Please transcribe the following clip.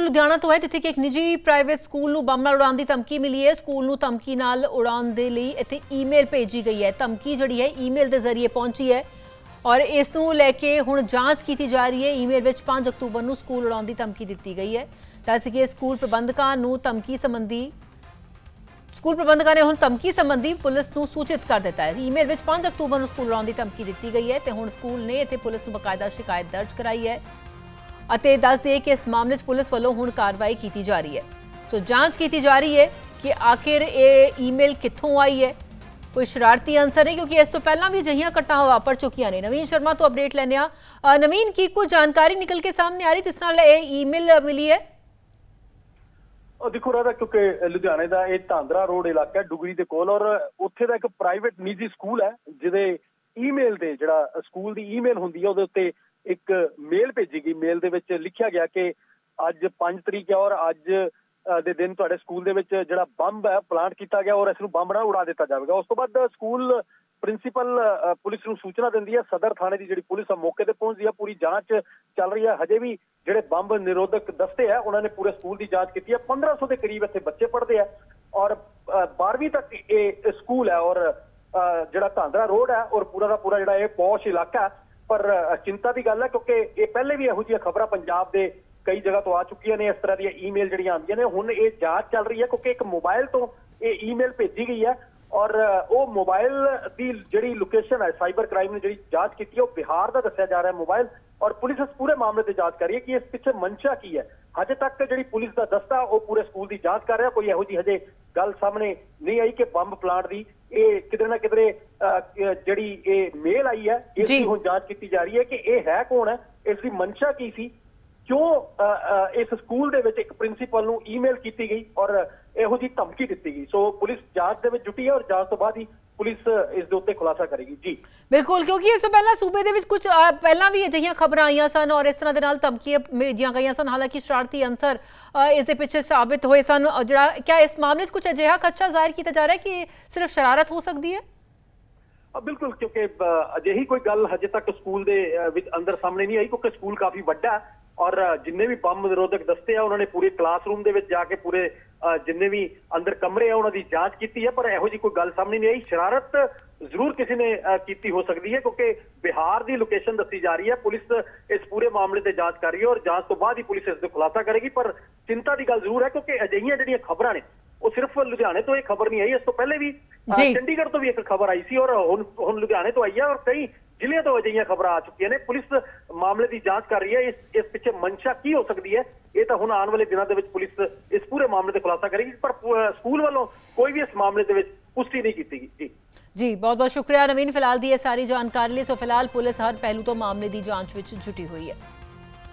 ਲੁਧਿਆਣਾ ਤੋਂ ਹੈ, ਜਿੱਥੇ ਕਿ ਇੱਕ ਨਿੱਜੀ ਪ੍ਰਾਈਵੇਟ ਸਕੂਲ ਨੂੰ ਬੰਬ ਨਾਲ ਉਡਾਉਣ ਦੀ ਧਮਕੀ ਮਿਲੀ ਹੈ। ਸਕੂਲ ਨੂੰ ਧਮਕੀ ਨਾਲ ਉਡਾਉਣ ਦੇ ਲਈ ਇੱਥੇ ਈਮੇਲ ਭੇਜੀ ਗਈ ਹੈ। ਧਮਕੀ ਜਿਹੜੀ ਹੈ ਈਮੇਲ ਦੇ ਜ਼ਰੀਏ ਪਹੁੰਚੀ ਹੈ ਔਰ ਇਸ ਨੂੰ ਲੈ ਕੇ ਹੁਣ ਜਾਂਚ ਕੀਤੀ ਜਾ ਰਹੀ ਹੈ। ਈਮੇਲ ਵਿੱਚ 5 ਅਕਤੂਬਰ ਨੂੰ ਸਕੂਲ ਉਡਾਉਣ ਦੀ ਧਮਕੀ ਦਿੱਤੀ ਗਈ ਹੈ। ਦੱਸ ਕਿ ਸਕੂਲ ਪ੍ਰਬੰਧਕਾਂ ਨੂੰ ਧਮਕੀ ਸੰਬੰਧੀ ਸਕੂਲ ਪ੍ਰਬੰਧਕਾਂ ਨੇ ਹੁਣ ਧਮਕੀ ਸੰਬੰਧੀ ਪੁਲਿਸ ਨੂੰ ਸੂਚਿਤ ਕਰ ਦਿੱਤਾ ਹੈ। ਈਮੇਲ ਵਿੱਚ 5 ਅਕਤੂਬਰ ਨੂੰ ਸਕੂਲ ਉਡਾਉਣ ਦੀ ਧਮਕੀ ਦਿੱਤੀ ਗਈ ਹੈ ਤੇ ਹੁਣ ਸਕੂਲ ਨੇ ਇੱਥੇ ਪੁਲਿਸ ਨੂੰ ਬਕਾਇਦਾ ਸ਼ਿਕਾਇਤ ਦਰਜ ਕਰਾਈ ਹੈ। ਅਤੇ ਦੱਸ ਦਈਏ ਕਿ ਇਸ ਮਾਮਲੇ 'ਚ ਪੁਲਿਸ ਵੱਲੋਂ ਹੁਣ ਕਾਰਵਾਈ ਕੀਤੀ ਜਾ ਰਹੀ ਹੈ। ਸੋ ਜਾਂਚ ਕੀਤੀ ਜਾ ਰਹੀ ਹੈ ਕਿ ਆਖਿਰ ਇਹ ਈਮੇਲ ਕਿੱਥੋਂ ਆਈ ਹੈ। ਕੋਈ ਸ਼ਰਾਰਤੀ ਅਨਸਰ ਹੈ ਕਿਉਂਕਿ ਇਸ ਤੋਂ ਪਹਿਲਾਂ ਵੀ ਅਜਿਹੀਆਂ ਘਟਨਾਵਾਂ ਵਾਪਰ ਚੁੱਕੀਆਂ ਨੇ। ਨਵੀਨ ਸ਼ਰਮਾ ਤੋਂ ਅਪਡੇਟ ਲੈਂਦੇ ਆ ਨਵੀਨ, ਕੀ ਕੋਈ ਜਾਣਕਾਰੀ ਨਿਕਲ ਕੇ ਸਾਹਮਣੇ ਆ ਰਹੀ, ਜਿਸ ਨਾਲ ਇਹ ਈਮੇਲ ਮਿਲੀ ਹੈ? ਉਹ ਦੇਖੋ ਰਾਦਾ ਕਿਉਂਕਿ ਲੁਧਿਆਣੇ ਦਾ ਇਹ ਧਾਂਦਰਾ ਰੋਡ ਇਲਾਕਾ ਡੁਗਰੀ ਦੇ ਕੋਲ, ਔਰ ਉੱਥੇ ਦਾ ਇੱਕ ਪ੍ਰਾਈਵੇਟ ਨਿੱਜੀ ਸਕੂਲ ਹੈ, ਜਿਹਦੇ ਈਮੇਲ ਦੇ ਜਿਹੜਾ ਸਕੂਲ ਦੀ ਈਮੇਲ ਹੁੰਦੀ ਹੈ ਉਹਦੇ ਉੱਤੇ ਇੱਕ ਮੇਲ ਭੇਜੀ ਗਈ। ਮੇਲ ਦੇ ਵਿੱਚ ਲਿਖਿਆ ਗਿਆ ਕਿ ਅੱਜ 5 ਤਰੀਕ ਹੈ ਔਰ ਅੱਜ ਦੇ ਦਿਨ ਤੁਹਾਡੇ ਸਕੂਲ ਦੇ ਵਿੱਚ ਜਿਹੜਾ ਬੰਬ ਹੈ ਪਲਾਂਟ ਕੀਤਾ ਗਿਆ ਔਰ ਇਸ ਨੂੰ ਬੰਬ ਨਾਲ ਉਡਾ ਦਿੱਤਾ ਜਾਵੇਗਾ। ਉਸ ਤੋਂ ਬਾਅਦ ਸਕੂਲ ਪ੍ਰਿੰਸੀਪਲ ਪੁਲਿਸ ਨੂੰ ਸੂਚਨਾ ਦਿੰਦੀ ਹੈ ਸਦਰ ਥਾਣੇ ਦੀ ਜਿਹੜੀ ਪੁਲਿਸ ਆ, ਮੌਕੇ ਤੇ ਪਹੁੰਚਦੀ ਹੈ ਪੂਰੀ ਜਾਂਚ ਚੱਲ ਰਹੀ ਹੈ ਹਜੇ ਵੀ ਜਿਹੜੇ ਬੰਬ ਨਿਰੋਧਕ ਦਸਤੇ ਆ, ਉਹਨਾਂ ਨੇ ਪੂਰੇ ਸਕੂਲ ਦੀ ਜਾਂਚ ਕੀਤੀ ਹੈ 1500 ਦੇ ਕਰੀਬ ਇੱਥੇ ਬੱਚੇ ਪੜ੍ਹਦੇ ਆ ਔਰ 12ਵੀਂ ਤੱਕ ਇਹ ਸਕੂਲ ਹੈ ਔਰ ਜਿਹੜਾ ਧਾਂਦਰਾ ਰੋਡ ਹੈ ਔਰ ਪੂਰਾ ਦਾ ਪੂਰਾ ਜਿਹੜਾ ਇਹ ਪੌਸ਼ ਇਲਾਕਾ ਪਰ ਚਿੰਤਾ ਦੀ ਗੱਲ ਹੈ ਕਿਉਂਕਿ ਇਹ ਪਹਿਲੇ ਵੀ ਇਹੋ ਜਿਹੀਆਂ ਖਬਰਾਂ ਪੰਜਾਬ ਦੇ ਕਈ ਜਗ੍ਹਾ ਤੋਂ ਆ ਚੁੱਕੀਆਂ ਨੇ, ਇਸ ਤਰ੍ਹਾਂ ਦੀਆਂ ਈਮੇਲ ਜਿਹੜੀਆਂ ਆਉਂਦੀਆਂ ਨੇ, ਹੁਣ ਇਹ ਜਾਂਚ ਚੱਲ ਰਹੀ ਹੈ ਕਿਉਂਕਿ ਇੱਕ ਮੋਬਾਈਲ ਤੋਂ ਇਹ ਈਮੇਲ ਭੇਜੀ ਗਈ ਹੈ ਔਰ ਉਹ ਮੋਬਾਈਲ ਦੀ ਜਿਹੜੀ ਲੋਕੇਸ਼ਨ ਹੈ, ਸਾਈਬਰ ਕ੍ਰਾਈਮ ਨੇ ਜਿਹੜੀ ਜਾਂਚ ਕੀਤੀ ਹੈ, ਉਹ ਬਿਹਾਰ ਦਾ ਦੱਸਿਆ ਜਾ ਰਿਹਾ ਹੈ ਮੋਬਾਈਲ ਔਰ ਪੁਲਿਸ ਇਸ ਪੂਰੇ ਮਾਮਲੇ ਤੇ ਜਾਂਚ ਕਰ ਰਹੀ ਹੈ ਕਿ ਇਸ ਪਿੱਛੇ ਮਨਸ਼ਾ ਕੀ ਹੈ। ਹਜੇ ਤੱਕ ਜਿਹੜੀ ਪੁਲਿਸ ਦਾ ਦਸਤਾ ਉਹ ਪੂਰੇ ਸਕੂਲ ਦੀ ਜਾਂਚ ਕਰ ਰਿਹਾ, ਕੋਈ ਇਹੋ ਜਿਹੀ ਹਜੇ ਗੱਲ ਸਾਹਮਣੇ ਨਹੀਂ ਆਈ ਕਿ ਬੰਬ ਪਲਾਂਟ ਦੀ ਇਹ ਕਿਤੇ ਨਾ ਕਿਤੇ ਜਿਹੜੀ ਇਹ ਮੇਲ ਆਈ ਹੈ ਇਸ। ਦੀ ਹੁਣ ਜਾਂਚ ਕੀਤੀ ਜਾ ਰਹੀ ਹੈ ਕਿ ਇਹ ਹੈ ਕੌਣ ਹੈ ਇਸ ਦੀ ਮਨਸ਼ਾ ਕੀ ਸੀ ਕਿਉਂ ਇਸ ਸਕੂਲ ਦੇ ਵਿੱਚ ਇੱਕ ਪ੍ਰਿੰਸੀਪਲ ਨੂੰ ਈਮੇਲ ਕੀਤੀ ਗਈ ਔਰ ਇਹੋ ਜੀ ਧਮਕੀ ਦਿੱਤੀ ਗਈ। ਸੋ ਪੁਲਿਸ ਜਾਂਚ ਦੇ ਵਿੱਚ ਜੁਟੀ ਹੈ ਔਰ ਜਾਂਚ ਤੋਂ ਬਾਅਦ ਹੀ ਪੁਲਿਸ ਇਸ ਦੇ ਉੱਤੇ ਖੁਲਾਸਾ ਕਰੇਗੀ। ਜੀ। ਬਿਲਕੁਲ ਕਿਉਂਕਿ ਇਸ ਤੋਂ ਪਹਿਲਾਂ ਸੂਬੇ ਦੇ ਵਿੱਚ ਕੁਝ ਪਹਿਲਾਂ ਵੀ ਅਜਿਹੀਆਂ ਖਬਰਾਂ ਆਈਆਂ ਸਨ ਔਰ ਇਸ ਤਰ੍ਹਾਂ ਦੇ ਨਾਲ ਧਮਕੀਆਂ ਭੇਜੀਆਂ ਗਈਆਂ ਸਨ। ਹਾਲਾਂਕਿ ਸ਼ਰਾਰਤੀ ਅਨਸਰ ਅ, ਇਸ ਦੇ ਪਿੱਛੇ ਸਾਬਿਤ ਹੋਏ ਸਨ। ਜਿਹੜਾ ਕਿਆ ਇਸ ਮਾਮਲੇ 'ਚ ਕੁਝ ਅਜਿਹਾ ਖਦਸ਼ਾ ਜ਼ਾਹਿਰ ਕੀਤਾ ਜਾ ਰਿਹਾ ਕਿ ਸਿਰਫ ਸ਼ਰਾਰਤ ਹੋ ਸਕਦੀ ਹੈ? ਬਿਲਕੁਲ ਕਿਉਂਕਿ ਅਜਿਹੀ ਕੋਈ ਗੱਲ ਹਜੇ ਤੱਕ ਸਕੂਲ ਦੇ ਵਿੱਚ ਅੰਦਰ ਸਾਹਮਣੇ ਨਹੀਂ ਆਈ ਕਿਉਂਕਿ ਸਕੂਲ ਕਾਫੀ ਵੱਡਾ ਔਰ ਜਿੰਨੇ ਵੀ ਬੰਬ ਨਿਰੋਧਕ ਦਸਤੇ ਆ ਉਹਨਾਂ ਨੇ ਪੂਰੇ ਕਲਾਸਰੂਮ ਦੇ ਵਿੱਚ ਜਾ ਕੇ ਪੂਰੇ ਜਿੰਨੇ ਵੀ ਅੰਦਰ ਕਮਰੇ ਆ ਉਹਨਾਂ ਦੀ ਜਾਂਚ ਕੀਤੀ ਹੈ ਪਰ ਇਹੋ ਜੀ ਕੋਈ ਗੱਲ ਸਾਹਮਣੇ ਨਹੀਂ ਆਈ। ਸ਼ਰਾਰਤ ਜ਼ਰੂਰ ਕਿਸੇ ਨੇ ਕੀਤੀ ਹੋ ਸਕਦੀ ਹੈ ਕਿਉਂਕਿ ਬਿਹਾਰ ਦੀ ਲੋਕੇਸ਼ਨ ਦੱਸੀ ਜਾ ਰਹੀ ਹੈ। ਪੁਲਿਸ ਇਸ ਪੂਰੇ ਮਾਮਲੇ ਤੇ ਜਾਂਚ ਕਰ ਰਹੀ ਹੈ ਔਰ ਜਾਂਚ ਤੋਂ ਬਾਅਦ ਹੀ ਪੁਲਿਸ ਇਸ ਦਾ ਖੁਲਾਸਾ ਕਰੇਗੀ ਪਰ ਚਿੰਤਾ ਦੀ ਗੱਲ ਜ਼ਰੂਰ ਹੈ ਕਿਉਂਕਿ ਅਜਿਹੀਆਂ ਜਿਹੜੀਆਂ ਖਬਰਾਂ ਨੇ ਉਹ ਸਿਰਫ ਲੁਧਿਆਣੇ ਤੋਂ ਇਹ ਖਬਰ ਨਹੀਂ ਆਈ। ਇਸ ਤੋਂ ਪਹਿਲੇ ਵੀ। ਚੰਡੀਗੜ੍ਹ ਤੋਂ ਵੀ ਇੱਕ ਖਬਰ ਆਈ ਸੀ ਔਰ ਹੁਣ ਹੁਣ ਲੁਧਿਆਣੇ ਤੋਂ ਆਈ ਹੈ ਔਰ ਕਈ ਜ਼ਿਲ੍ਹਿਆਂ ਤੋਂ ਅਜਿਹੀਆਂ ਖਬਰਾਂ ਆ ਚੁੱਕੀਆਂ ਨੇ। ਪੁਲਿਸ ਮਾਮਲੇ ਦੀ ਜਾਂਚ ਕਰ ਰਹੀ ਹੈ। ਇਸ ਇਸ ਪਿੱਛੇ ਮਨਸ਼ਾ ਕੀ ਹੋ ਸਕਦੀ ਹੈ? ਇਹ ਤਾਂ ਹੁਣ ਆਉਣ ਵਾਲੇ ਦਿਨਾਂ ਦੇ ਵਿੱਚ ਪੁਲਿਸ ਇਸ ਪੂਰੇ ਮਾਮਲੇ ਤੇ ਖੁਲਾਸਾ ਕਰੇਗੀ, ਪਰ ਸਕੂਲ ਵੱਲੋਂ ਕੋਈ ਵੀ ਇਸ ਮਾਮਲੇ ਦੇ ਵਿੱਚ ਪੁਸ਼ਟੀ ਨਹੀਂ ਕੀਤੀ ਗਈ। ਜੀ। ਜੀ ਬਹੁਤ ਬਹੁਤ ਸ਼ੁਕਰੀਆ। ਨਵੀਨ ਫਿਲਹਾਲ ਦੀ ਇਹ ਸਾਰੀ ਜਾਣਕਾਰੀ ਲਈ। ਸੋ ਫਿਲਹਾਲ ਪੁਲਿਸ ਹਰ ਪਹਿਲੂ ਤੋਂ ਮਾਮਲੇ ਦੀ ਜਾਂਚ ਵਿੱਚ ਜੁਟੀ ਹੋਈ ਹੈ।